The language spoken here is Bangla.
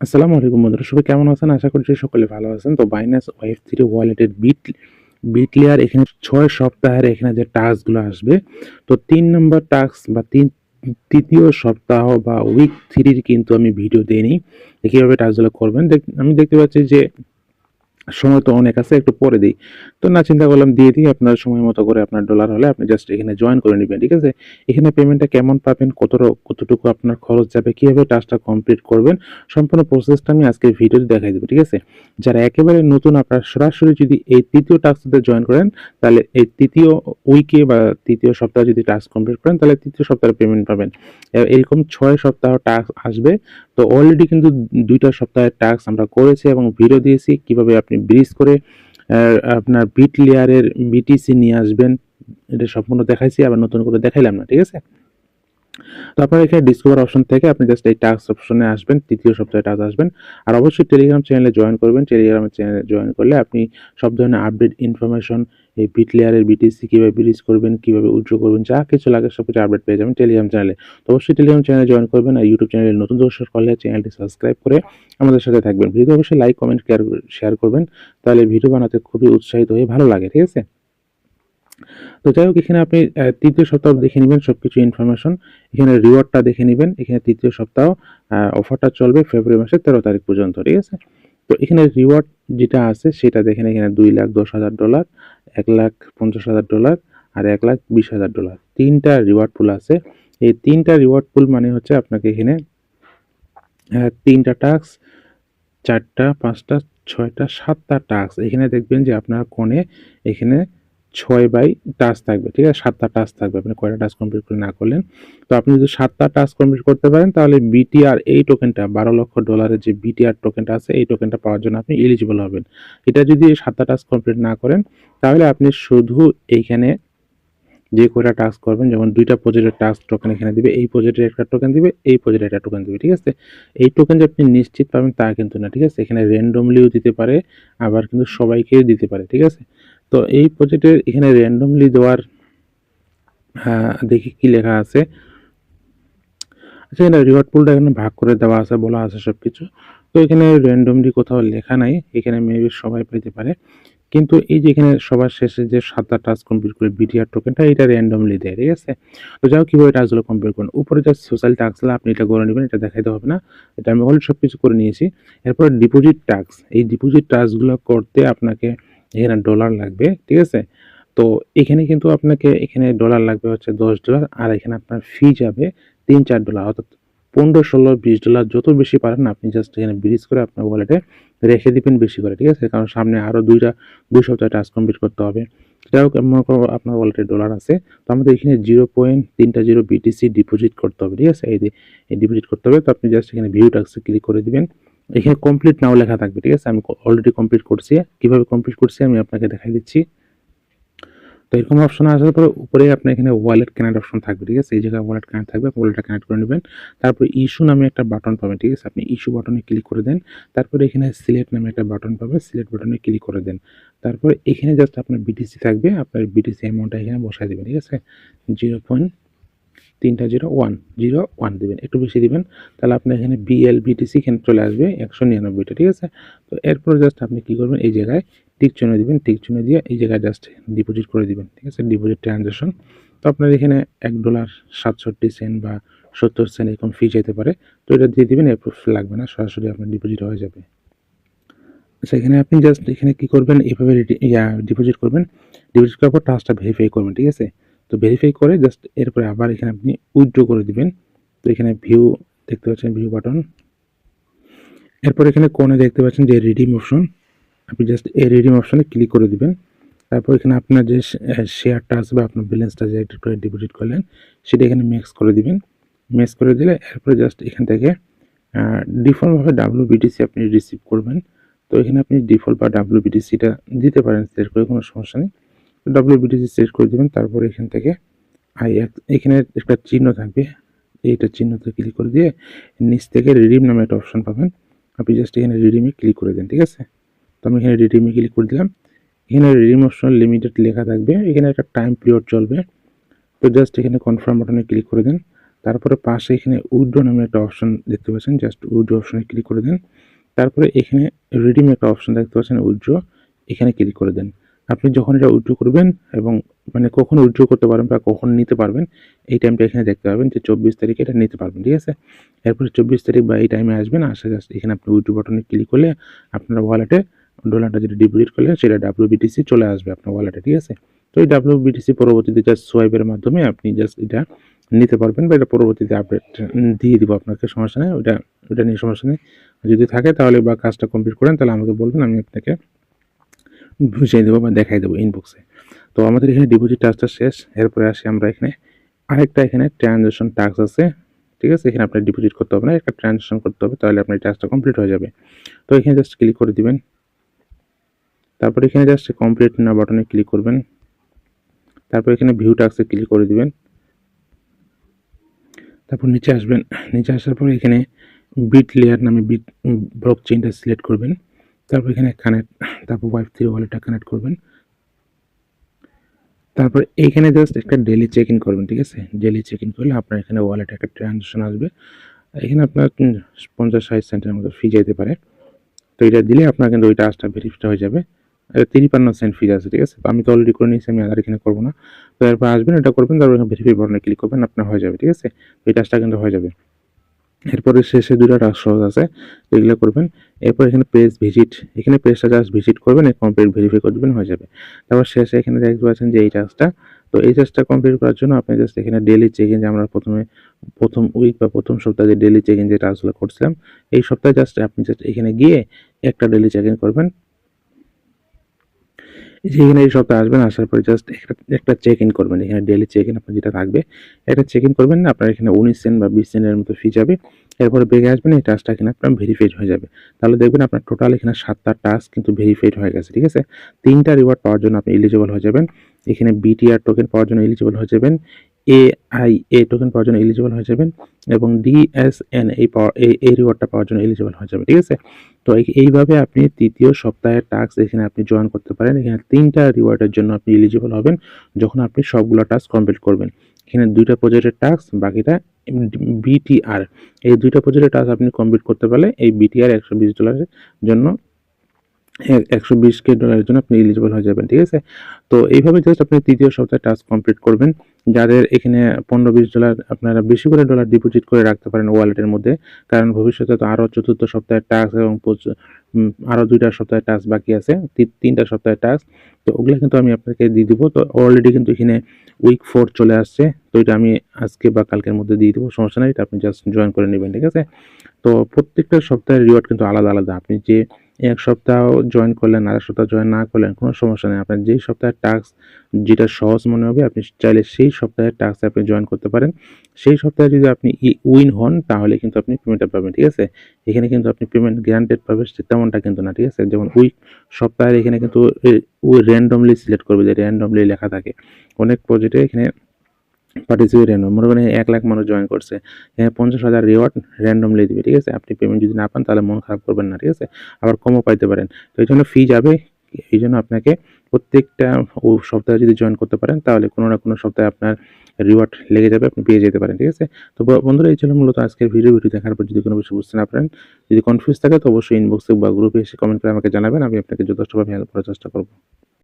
আসসালামু আলাইকুম বন্ধুরা, সবাই কেমন আছেন? আশা করছি সকলে ভালো আছেন। তো বাইনাস ওয়াইফ থ্রি ওয়ালেটের বিট বিট লেয়ার এখানে ছয় সপ্তাহের এখানে যে টাস্কগুলো আসবে, তো তিন নম্বর টাস্ক বা তিন, তৃতীয় সপ্তাহ বা উইক থ্রির কিন্তু আমি ভিডিও দিইনি কীভাবে টাস্কগুলো করবেন। আমি দেখতে পাচ্ছি যে সময় তো অনেক আছে, একটু পরে দিই। তো না চিন্তা করলাম দিয়ে দিই, আপনার সময় মতো করে আপনার ডলার হলে আপনি জাস্ট এখানে জয়েন করে নেবেন, ঠিক আছে? এখানে পেমেন্টটা কেমন পাবেন, কত কতটুকু আপনার খরচ যাবে, কীভাবে টাস্কটা কমপ্লিট করবেন, সম্পূর্ণ প্রসেসটা আমি আজকে ভিডিওতে দেখাই দেবো, ঠিক আছে? যারা একেবারে নতুন, আপনার সরাসরি যদি এই তৃতীয় টাস্কটাতে জয়েন করেন, তাহলে এই তৃতীয় উইকে বা তৃতীয় সপ্তাহে যদি টাস্ক কমপ্লিট করেন, তাহলে তৃতীয় সপ্তাহে পেমেন্ট পাবেন। এরকম ছয় সপ্তাহ টাস্ক আসবে তো অলরেডি কিন্তু দুইটা সপ্তাহের টাস্ক আমরা করেছি এবং ভিডিও দিয়েছি। কীভাবে আপনি ব্রিজ করে আপনার বিট লেয়ারের বিটিসি নিয়ে আসবেন, এটা সম্পূর্ণ দেখাইছি, আবার নতুন করে দেখাইলাম না, ঠিক আছে? তো এখানে ডিসকভার অপশন থেকে আপনি জাস্ট এই টাস্ক অপশনে আসবেন, তৃতীয় সপ্তাহে টাস্ক আসবেন। আর অবশ্যই টেলিগ্রাম চ্যানেলে জয়েন করবেন। টেলিগ্রাম চ্যানেলে জয়েন করলে আপনি সব ধরনের আপডেট ইনফরমেশন এই বিট লেয়ারের বিটিসি কীভাবে ব্রিজ করবেন, কীভাবে উজ্জ্ব করবেন, যা কিছু লাগে সব কিছু আপডেট পেয়ে যাবেন টেলিগ্রাম চ্যানেলে তো অবশ্যই টেলিগ্রাম চ্যানেলে জয়েন করবেন আর ইউটিউব চ্যানেলে নতুন দর্শক করলে চ্যানেলটি সাবস্ক্রাইব করে আমাদের সাথে থাকবেন। ভিডিও অবশ্যই লাইক কমেন্ট শেয়ার করবেন। তাহলে ভিডিও বানাতে খুবই উৎসাহিত হয়ে ভালো লাগে, ঠিক আছে? তো যাই হোক, এখানে আপনি তৃতীয় সপ্তাহ দেখে নেবেন সব কিছু ইনফরমেশন এখানে রিওয়ার্ডটা দেখে নেবেন। এখানে তৃতীয় সপ্তাহ অফারটা চলবে ফেব্রুয়ারি মাসের তেরো তারিখ পর্যন্ত, ঠিক আছে? তো এখানে রিওয়ার্ড যেটা আছে, সেটা দেখেন এখানে দুই লাখ দশ হাজার ডলার এক লাখ পঞ্চাশ হাজার ডলার আর এক লাখ বিশ হাজার ডলার তিনটা রিওয়ার্ড পুল আছে। এই তিনটা রিওয়ার্ড পুল মানে হচ্ছে আপনাকে এখানে তিনটা টাস্ক চারটা, পাঁচটা, ছয়টা, সাতটা টাস্ক এখানে দেখবেন যে আপনার কোণে এখানে ছয় বাই টাস্ক থাকবে, ঠিক আছে? সাতটা টাস্ক থাকবে, আপনি কয়টা টাস্ক কমপ্লিট করে না করলেন। তো আপনি যদি সাতটা টাস্ক কমপ্লিট করতে পারেন, তাহলে বিটিআর এই টোকেনটা বারো লক্ষ ডলারের যে বিটিআর টোকেনটা আছে, এই টোকেনটা পাওয়ার জন্য আপনি এলিজিবল হবেন। এটা যদি সাতটা টাস্ক কমপ্লিট না করেন, তাহলে আপনি শুধু এইখানে যে কয়টা টাস্ক করবেন, যেমন দুইটা প্রজেক্টের টাস্ক টোকেন এখানে দিবে, এই প্রজেক্টের একটা টোকেন দিবে, এই প্রজেক্টের একটা টোকেন দিবে, ঠিক আছে? এই টোকেন যে আপনি নিশ্চিত পাবেন তা কিন্তু না, ঠিক আছে? এখানে র্যান্ডমলিও দিতে পারে, আবার কিন্তু সবাইকেও দিতে পারে, ঠিক আছে? তো এই প্রজেক্টের এখানে র্যান্ডমলি দেওয়ার আহ, দেখি কি লেখা আছে। আচ্ছা এখানে রিওয়ার্ড পুলটা এখানে ভাগ করে দেওয়া আছে বলা আছে সব কিছু তো এখানে র্যান্ডমলি কোথাও লেখা নাই এখানে মেবি সবাই পেতে পারে। কিন্তু এই যে এখানে সবার শেষে যে সাতটা টাস্ক কমপ্লিট করে বিটিআর টোকেনটা এটা র্যান্ডমলি দেয় ঠিক আছে? তো যাও কীভাবে টাস্কগুলো কমপ্লিট করুন উপরে যে সোশ্যাল টাস্কগুলো আপনি এটা করে নেবেন এটা দেখাইতে হবে না। এটা আমি অলরেডি সব কিছু করে নিয়েছি। এরপর ডিপোজিট টাস্ক এই ডিপোজিট টাস্কগুলো করতে আপনাকে এখানে ডলার লাগবে, ঠিক আছে? তো এখানে কিন্তু আপনাকে, এখানে ডলার লাগবে হচ্ছে দশ ডলার আর এখানে আপনার ফি যাবে তিন চার ডলার অর্থাৎ পনেরো, ষোলো, বিশ ডলার যত বেশি পারেন, আপনি জাস্ট এখানে ব্রিজ করে আপনার ওয়ালেটে রেখে দিবেন বেশি করে, ঠিক আছে? কারণ সামনে আরও দুইটা, দুই সপ্তাহে টাস্ক কমপ্লিট করতে হবে। যাই হোক, মনে করো আপনার ওয়ালেটে ডলার আছে, তো আমাদের এখানে জিরো পয়েন্ট তিনটা জিরো বিটিসি ডিপোজিট করতে হবে, ঠিক আছে? এই ডিপোজিট করতে হবে, তো আপনি জাস্ট এখানে ভিউ টাক্সে ক্লিক করে দিবেন। এখানে কমপ্লিট নাও লেখা থাকবে, ঠিক আছে? আমি অলরেডি কমপ্লিট করছি। কীভাবে কমপ্লিট করছি আমি আপনাকে দেখাই দিচ্ছি। তো এরকম অপশন আসার পরে উপরে আপনার এখানে ওয়ালেট কানেক্ট অপশন থাকবে, ঠিক আছে? এই জায়গায় ওয়ালেট কানেক্ট থাকবে, আপনি ওয়ালেটটা কানেক্ট করে নেবেন। তারপর ইস্যু নামে একটা বাটন পাবেন, ঠিক আছে? আপনি ইস্যু বাটনে ক্লিক করে দেন। তারপরে এখানে সিলেক্ট নামে একটা বাটন পাবে সিলেক্ট বাটনে ক্লিক করে দেন। তারপর এখানে জাস্ট আপনার বিটিসি থাকবে, আপনার বিটিসি অ্যামাউন্টটা এখানে বসাই দেবেন, ঠিক আছে? জিরো পয়েন্ট তিনটা জিরো ওয়ান জিরো ওয়ান দেবেন। একটু বেশি দিবেন, তাহলে আপনার এখানে বিএল বিটিসি এখানে চলে আসবে একশো নিরানব্বইটা, ঠিক আছে? তো এরপর জাস্ট আপনি কী করবেন, এই জায়গায় টিক চিহ্ন দিবেন টিক চিহ্ন দিয়ে এই জায়গায় জাস্ট ডিপোজিট করে দিবেন, ঠিক আছে? ডিপোজিট ট্রানজাকশন তো আপনার এখানে এক ডলার সাতষট্টি সেন্ট বা সত্তর সেন্ট এরকম ফি যেতে পারে। তো এটা দিয়ে দিবেন, এরপর লাগবে না, সরাসরি আপনার ডিপোজিট হয়ে যাবে। আচ্ছা এখানে আপনি জাস্ট এখানে কি করবেন, এভাবে ডিপোজিট করবেন। ডিপোজিট করার পর টাস্কটা ভেরিফাই করবেন, ঠিক আছে? তো ভেরিফাই করে জাস্ট এরপরে আবার এখানে আপনি উইথড্র করে দিবেন। তো এখানে ভিউ দেখতে পাচ্ছেন ভিউ বাটন এরপর এখানে কোণে দেখতে পাচ্ছেন যে রিডিম অপশন আপনি জাস্ট এই রিডিম অপশনে ক্লিক করে দিবেন। তারপর এখানে আপনার যে শেয়ারটা আছে বা আপনার ব্যালেন্সটা যে করে ডিপোজিট করলেন, সেটা এখানে মিক্স করে দিবেন। ম্যাক্স করে দিলে এরপরে জাস্ট এখান থেকে ডিফল্টভাবে ডাব্লিউ বিটিসি আপনি রিসিভ করবেন। তো এখানে আপনি ডিফল্ট বা ডাব্লিউ বিটিসিটা দিতে পারেন সেট করে কোনো সমস্যা নেই। ডাব্লিউ বিটিসি সেট করে দেবেন, তারপর এখান থেকে আই এখানে একটা চিহ্ন থাকবে। এইটা চিহ্নতে ক্লিক করে দিয়ে নিচ থেকে রিডিম নামে একটা অপশন পাবেন। আপনি জাস্ট এখানে রিডিমে ক্লিক করে দেন, ঠিক আছে? তো আমি এখানে রিডিমে ক্লিক করে দিলাম। এখানে রিডিম অপশন লিমিটেড লেখা থাকবে। এখানে একটা টাইম পিরিয়ড চলবে। তো জাস্ট এখানে কনফার্ম বাটনে ক্লিক করে দেন। তারপরে পাশে এখানে উইড্রো নামে একটা অপশন দেখতে পাচ্ছেন। জাস্ট উইড্রো অপশনে ক্লিক করে দেন। তারপরে এখানে রিডিম একটা অপশন দেখতে পাচ্ছেন উইড্রো এখানে ক্লিক করে দেন। আপনি যখন এটা উইড্রো করবেন এবং মানে কখন উইড্রো করতে পারবেন বা কখন নিতে পারবেন, এই টাইমটা এখানে দেখতে পাবেন যে চব্বিশ তারিখে এটা নিতে পারবেন, ঠিক আছে? এরপরে চব্বিশ তারিখ বা এই টাইমে আসবেন আসে জাস্ট এখানে আপনি উইড্রো বাটনে ক্লিক করলে আপনার ওয়ালেটে ডলারটা যেটা ডিপোজিট করলে সেটা ডাব্লিউ বিটিসি চলে আসবে আপনার ওয়ালেটে ঠিক আছে? তো এই ডাব্লিউ বিটিসি পরবর্তীতে জাস্ট সোয়াইপের মাধ্যমে আপনি জাস্ট এটা নিতে পারবেন বা এটা পরবর্তীতে আপডেট দিয়ে দিব আপনাকে, সমস্যা নেই, ওটা ওটা নিয়ে সমস্যা নেই। যদি থাকে তাহলে বা কাজটা কমপ্লিট করেন, তাহলে আমাকে বলবেন, আমি আপনাকে বুঝিয়ে দেবো বা দেখাই দেবো ইনবক্সে তো আমাদের এখানে ডিপোজিট টাস্কটা শেষ। এরপরে আসি আমরা এখানে আরেকটা এখানে ট্রানজ্যাকশন টাস্ক আছে। ঠিক আছে? এখানে আপনার ডিপোজিট করতে হবে না, একটা ট্রানজ্যাকশন করতে হবে, তাহলে আপনার টাস্কটা কমপ্লিট হয়ে যাবে। তো এখানে জাস্ট ক্লিক করে দিবেন। তারপর এখানে জাস্ট কমপ্লিট না বাটনে ক্লিক করবেন। তারপর এখানে ভিউ টাস্কে ক্লিক করে দিবেন। তারপর নিচে আসবেন। নিচে আসার পর এখানে বিট লেয়ার নামে বিট ব্লক চেইনটা সিলেক্ট করবেন। তারপর এখানে কানেক্ট তারপর ওয়াইফ থ্রি ওয়ালেটটা কানেক্ট করবেন। তারপর এইখানে জাস্ট একটা ডেলি চেক ইন করবেন, ঠিক আছে? ডেলি চেক ইন করলে আপনার এখানে ওয়ালেটে একটা ট্রানজাকশন আসবে। এখানে আপনার পঞ্চাশ ষাট সেন্টের মতো ফি যেতে পারে। তো এটা দিলে আপনার কিন্তু ওই টাস্কটা ভেরিফাই হয়ে যাবে। তিরিপান্ন সেন্ট ফি আছে, ঠিক আছে? আমি তো অলরেডি করে নিয়েছি, আমি আর এখানে করব না। তো এরপর আসবেন, এটা করবেন, তারপর এখানে ভেরিফাই বাটনে ক্লিক করবেন, আপনার হয়ে যাবে, ঠিক আছে? এই টাস্কটা কিন্তু হয়ে যাবে। এরপরে শেষে দুটো টাস্ক সহজ আছে, এগুলো করবেন। এরপর এখানে পেজ ভিজিট এখানে পেজটা জাস্ট ভিজিট করবেন কমপ্লিট ভেরিফাই করে দেবেন, হয়ে যাবে। তারপর শেষে এখানে দেখতে পাচ্ছেন যে এই টাস্কটা তো এই টাস্কটা কমপ্লিট করার জন্য আপনি জাস্ট এখানে ডেলি চেক ইন যে আমরা প্রথমে, প্রথম উইক বা প্রথম সপ্তাহে ডেলি চেক ইন যে টাস্কগুলো করছিলাম, এই সপ্তাহে জাস্ট আপনি জাস্ট এখানে গিয়ে একটা ডেলি চেক ইন করবেন। যেখানে এই সপ্তাহে আসবেন, আসার পরে জাস্ট একটা একটা চেক ইন করবেন। এখানে ডেলি চেক ইন আপনার যেটা থাকবে একটা চেক ইন করবেন না আপনার এখানে উনিশ সেন্ট বা বিশ সেন্টের মতো ফি যাবে। এরপরে বেগে আসবেন, এই টাস্কটা এখানে আপনার ভেরিফাইড হয়ে যাবে। তাহলে দেখবেন আপনার টোটাল এখানে সাতটা টাস্ক কিন্তু ভেরিফাইড হয়ে গেছে, ঠিক আছে? তিনটা রিওয়ার্ড পাওয়ার জন্য আপনি এলিজিবল হয়ে যাবেন। এখানে বিটিআর টোকেন পাওয়ার জন্য এলিজিবল হয়ে যাবেন। এ আই এ টোকেন পাওয়ার জন্য এলিজিবল হয়ে যাবেন এবং ডিএসএন এই এই রিওয়ার্ডটা পাওয়ার জন্য এলিজিবল হয়ে যাবে, ঠিক আছে? তো এইভাবে আপনি তৃতীয় সপ্তাহের টাস্ক এখানে আপনি জয়েন করতে পারেন। এখানে তিনটা রিওয়ার্ডের জন্য আপনি এলিজিবল হবেন যখন আপনি সবগুলো টাস্ক কমপ্লিট করবেন। এখানে দুইটা প্রজেক্টের টাস্ক বাকিটা বিটিআর এই দুইটা প্রজেক্টের টাস্ক আপনি কমপ্লিট করতে পারলে এই বিটিআর একশো বিশ ডলারের জন্য একশো বিশ কে ডলারের জন্য আপনি এলিজিবল হয়ে যাবেন, ঠিক আছে? তো এইভাবে জাস্ট আপনি তৃতীয় সপ্তাহে টাস্ক কমপ্লিট করবেন। যাদের এখানে পনেরো বিশ ডলার আপনারা বেশি করে ডলার ডিপোজিট করে রাখতে পারেন ওয়ালেটের মধ্যে, কারণ ভবিষ্যতে তো আরও চতুর্থ সপ্তাহের টাস্ক এবং আরও দুইটা সপ্তাহের টাস্ক বাকি আছে তিনটা সপ্তাহের টাস্ক তো ওগুলো কিন্তু আমি আপনাকে দিয়ে দিব। তো অলরেডি কিন্তু এখানে উইক ফোর চলে আসছে, তো এটা আমি আজকে বা কালকের মধ্যে দিয়ে দেবো, সমস্যা নেই, এটা আপনি জাস্ট জয়েন করে নেবেন, ঠিক আছে? তো প্রত্যেকটা সপ্তাহের রিওয়ার্ড কিন্তু আলাদা আলাদা। আপনি যে এক সপ্তাহ জয়েন করলেন আর সপ্তাহ জয়েন না করলেন, কোনো সমস্যা নেই। আপনার যেই সপ্তাহের টাস্ক যেটা সহজ মনে হবে, আপনি চাইলে সেই সপ্তাহের টাস্ক আপনি জয়েন করতে পারেন। সেই সপ্তাহে যদি আপনি উইন হন, তাহলে কিন্তু আপনি পেমেন্টটা পাবেন, ঠিক আছে? এখানে কিন্তু আপনি পেমেন্ট গ্যারান্টেড পাবেন তেমনটা কিন্তু না, ঠিক আছে? যেমন উইক সপ্তাহের এখানে কিন্তু র্যান্ডমলি সিলেক্ট করবে যে র্যান্ডমলি লেখা থাকে। অনেক প্রজেক্টে এখানে পার্টিসিপেট র্যান্ডম মনে করেন এক লাখ মানুষ জয়েন করছে, এখানে পঞ্চাশ হাজার রিওয়ার্ড র্যান্ডমলি দিবে, ঠিক আছে? আপনি পেমেন্ট যদি না পান, তাহলে মন খারাপ করবেন না, ঠিক আছে? আবার কমও পাইতে পারেন। তো এই জন্য ফি যাবে, এই জন্য আপনাকে প্রত্যেকটা সপ্তাহে যদি জয়েন করতে পারেন, তাহলে কোনো না কোনো সপ্তাহে আপনার রিওয়ার্ড লেগে যাবে, আপনি পেয়ে যেতে পারেন, ঠিক আছে? তো বন্ধুরা, এই ছিল মূলত আজকের ভিডিও ভিডিও দেখার পর যদি কোনো বিষয় বুঝতে না পারেন, যদি কনফিউজ থাকে, তো অবশ্যই ইনবক্সে বা গ্রুপে এসে কমেন্ট করে আমাকে জানাবেন, আমি আপনাকে যথেষ্টভাবে হেল্প করার চেষ্টা করব।